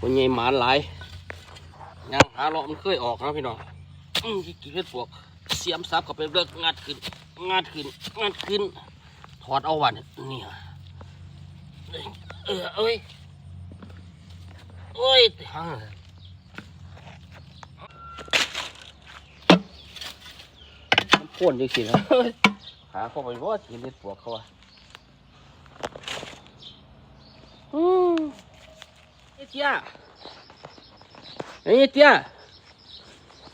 คนใหญ่หมานหลายยังหาเลาะมันเคยออกนะพี่น้องอื้อที่กินเห็ดปวก เสียมซับเข้าไปเลิกงัดขึ้น งัดขึ้น งัดขึ้น ถอดเอาวันเนี่ยเออเอ้ยเอ้ยฮังมันพ่นจังสินะเฮ้ยหาเข้าไปว่ากินเห็ดปวกเขาอะอืม เตี้ยเฮ้ยเตี้ย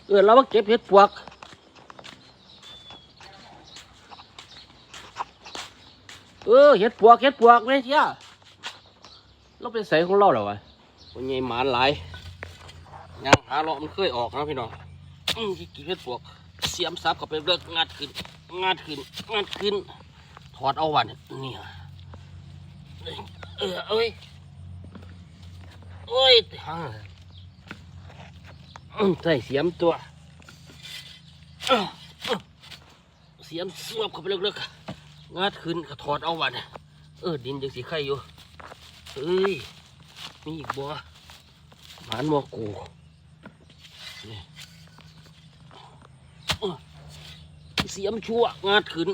เออเรามาเก็บเห็ดปวกเออเห็ดปวกเห็ดปวกเลยเที่ยเราเป็นใสของเราเหรอวะคนใหญ่หมานหลายยังหาเลาะมันเคยออกนะพี่น้องอื้อที่กินเห็ดปวก เสียมซับเข้าไปเลิกงัดขึ้นงัดขึ้นงัดขึ้นถอดเอาวันเนี่ยเออเอ้ย เอ้ยฮังใส่เสียมตัว เสียมสวบเข้าไปเลิกๆงัดขึ้นก็ถอดเอาวันเออดินยังสีไข่อยู่เฮ้ยมีอีกบัวหมานบัวกูเสียมชั่วงัดขึ้น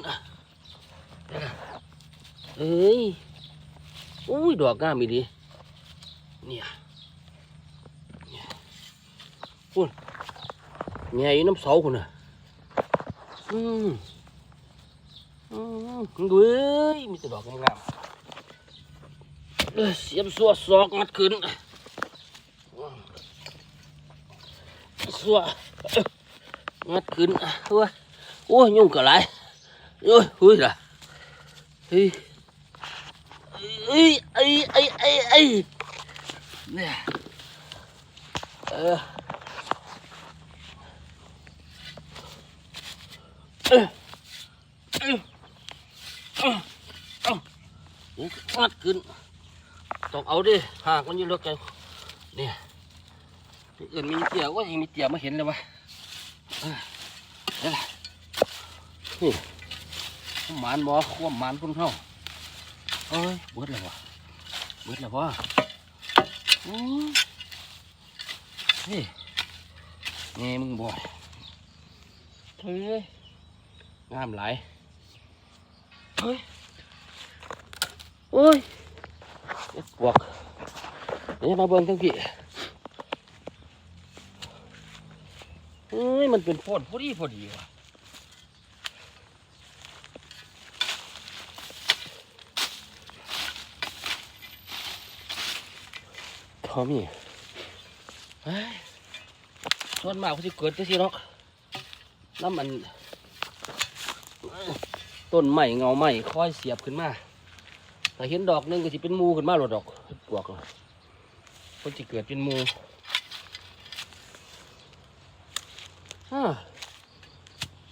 เอ้ย อุ้ย ดอกงามอีดีเนี่ย พุ่นแง่อยู่น้ำเสาคุณน่ะอืมอืมเว้ยมีแต่ดอกงามๆเอ้ยเสียมสัวซอกงัดขึ้นสัวงัดขึ้นเว้ยโอ้ยยุ่งกับไรโอ้ยเฮ้ยล่ะเฮ้ยเอ้ยไอ้ไอ้ไอ้ไอ้เนี่ยเออ เออเอองัดขึ้น ต้องเอาดิหากมันอยืนเลิกกันเนี่ยที่อื่นมีเตี่ยว่ายังมีเตี่ยมาเห็นเลยวะเอ้ยเดี๋ยวล่ะนี่หมานบ่ควมหมานคุณเข้าเอ้ยเบิดแล้ววะเบิดแล้ววะอืมนี่นี่มึงบ่เฮ้ย งามหลายเฮ้ยโอ้ยเอ็ดปวกนี่มาเบิ่งทั้งพี่เอ้ยมันเป็นโพดพอดีพอดีว่ะพอมีเฮ้ยส่วนมากเขาจะเกิดจังซี่เนาะน้ำมัน ต้นใหม่เงาใหม่ค่อยเสียบขึ้นมาถ้าเห็นดอกหนึงก็จะเป็นมูขึ้นมาหรอดอกปวกน่ะมันจะเกิดเป็นมูฮ่า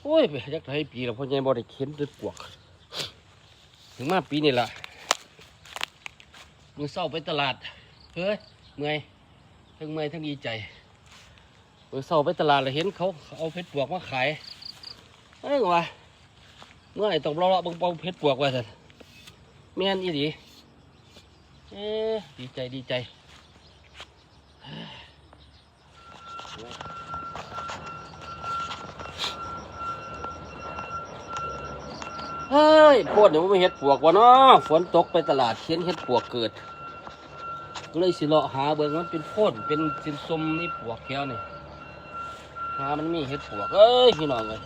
โอ้ยไปยักษ์ไทยปีแล้วพ่อใหญ่บ่ได้เข็นด้วยปวก ถึงมาปีนี่ล่ะมือเศร้าไปตลาดเฮ้ยเมื่อยทั้งเมื่อยทั้งดีใจมือเศร้าไปตลาดแล้วเห็นเขาเอาเพชรปวกมาขายเอ้ยว่า มื่อไหร่ต้องรอๆเบังเปาเพชรปวกไว้สันแม่นอีดีเอ๊ดีใจดีใจเฮ้ยโพดเดี๋ยวมันเห็ดปวกวะเนาะฝนตกไปตลาดเขียนเห็ดปวกเกิด ก็เลยสิเลาะหาเบิ่งมันเป็นโพดเป็นสินสมนี่ปวกแก้วนี่หามันมีเห็ดปวกเอ้ยพี่น้องเลย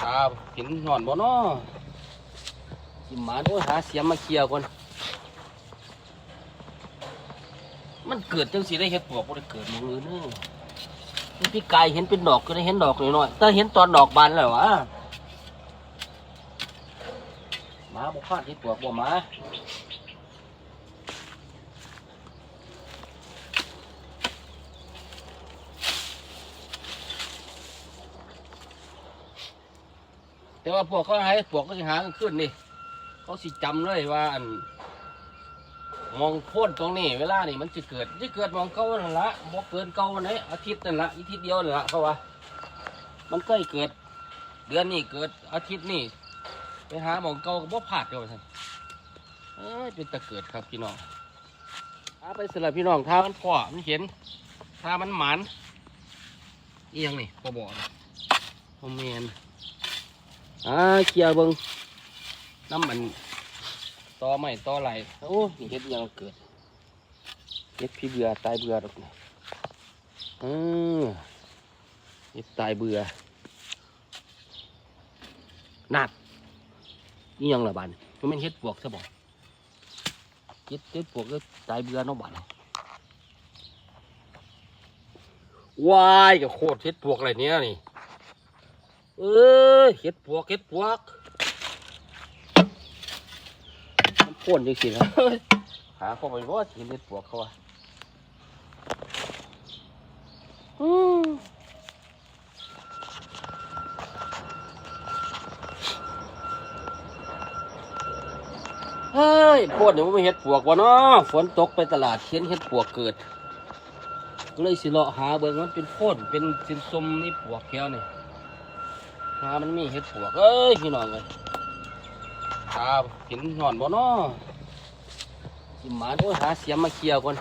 ตาเห็นนอนบ่เนาะสิมาโอ้ยหาเสียมมาเคลียร์ก่อนมันเกิดจังสีได้เห็ดปวกบ่ได้เกิดมืออื่นเด้อนี่พี่กายเห็นเป็นดอกก็ได้เห็นดอกหน้อยๆแต่เห็นตอนดอกบานแล้ววะหมาบุกพลาดเห็ดปวกบ่หมา แต่ว่าพวกเขาหาเห็ดปวกก็สิหากันขึ้นนี่เขาสิจำเลยว่าอันมองโพ่นตรงนี้เวลานี่มันจะเกิดจะเกิดมองเก่านั่นละบ่เกินเก่าวันไหนอาทิตย์นั่นละอาทิตย์เดียวนั่นละเขาว่า มันใกล้เกิด เดือนนี้เกิดอาทิตย์นี้ไปหาหมองเก่าก็บ่พลาดเดียวท่านเอ้ยเป็นตะเกิดครับพี่น้องอ่าไปสลับพี่น้องถ้ามันพ่อมันเห็นถ้ามันหมันเอียงนี่ปอบอนะโอเมน อ่าเคลียร์เบิงน้ำมันต่อไม่ต่อไหลโอ้นี่เห็ดยังเกิดเห็ดพี่เบื่อตายเบื่อดอกนี่เออเห็ดตายเบื่อนัดนี่ยังละบานมันเป็นเห็ดปวกซะบ่เจ็ดเจ็ดพวกก็ตายเบื่อเน้องบานวายกับโคตรเฮ็ดพวกอะไรเนี้ยนี่ เอ้ยเฮ็ดพวกเฮ็ดพวกมันพ่นจริงๆนะหาเข้าไปว่าเห็นเฮ็ดพวกเขาอะอืมเฮ้ยพ่นเดี๋ยวมันไม่เฮ็ดพวกวะเนาะฝนตกไปตลาดเห็นเฮ็ดพวกเกิด ก็เลยสิเลาะหาเบิ่งมันเป็นโพ่นเป็นสินสมนี่ปวกแค่นี่ หามันมีเห็ดปวกเอ้ยพี่น้องเลยหาเห็นหนอนบ่เนาะสิมาดี๋ยหาเสียมมาเคลียร์ก่อน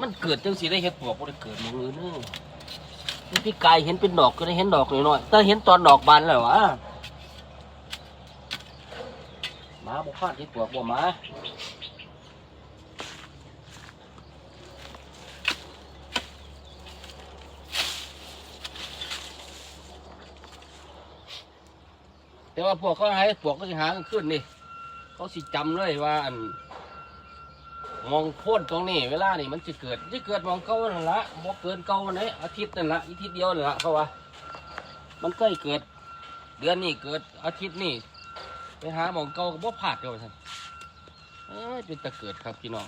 มันเกิดจังสิได้เห็ดปวกบ่ได้เกิดมือเนาะนี่พี่กายเห็นเป็นดอกก็ได้เห็นดอกน้อยๆแต่เห็นตอนดอกบานแล้ววะหมาบ่พลาดเห็ดปวกบ่หมา แต่ว่าพวกเขาให้พวกเขาสิหาขึ้นนี่เขาสิจำเลยว่าอันมองโพ่นตรงนี้ เวลานี่มันจะเกิดจะเกิดมองเก่านั่นละบ่เกินเก่าไหนอาทิตย์นั่นละอาทิตย์เดียวนั่นละเขาว่า มันใกล้เกิด เดือนนี้เกิดอาทิตย์นี้ไปหามองเก่าก็บ่พลาดเดียวท่านเอ้ยเป็นตะเกิดครับพี่น้อง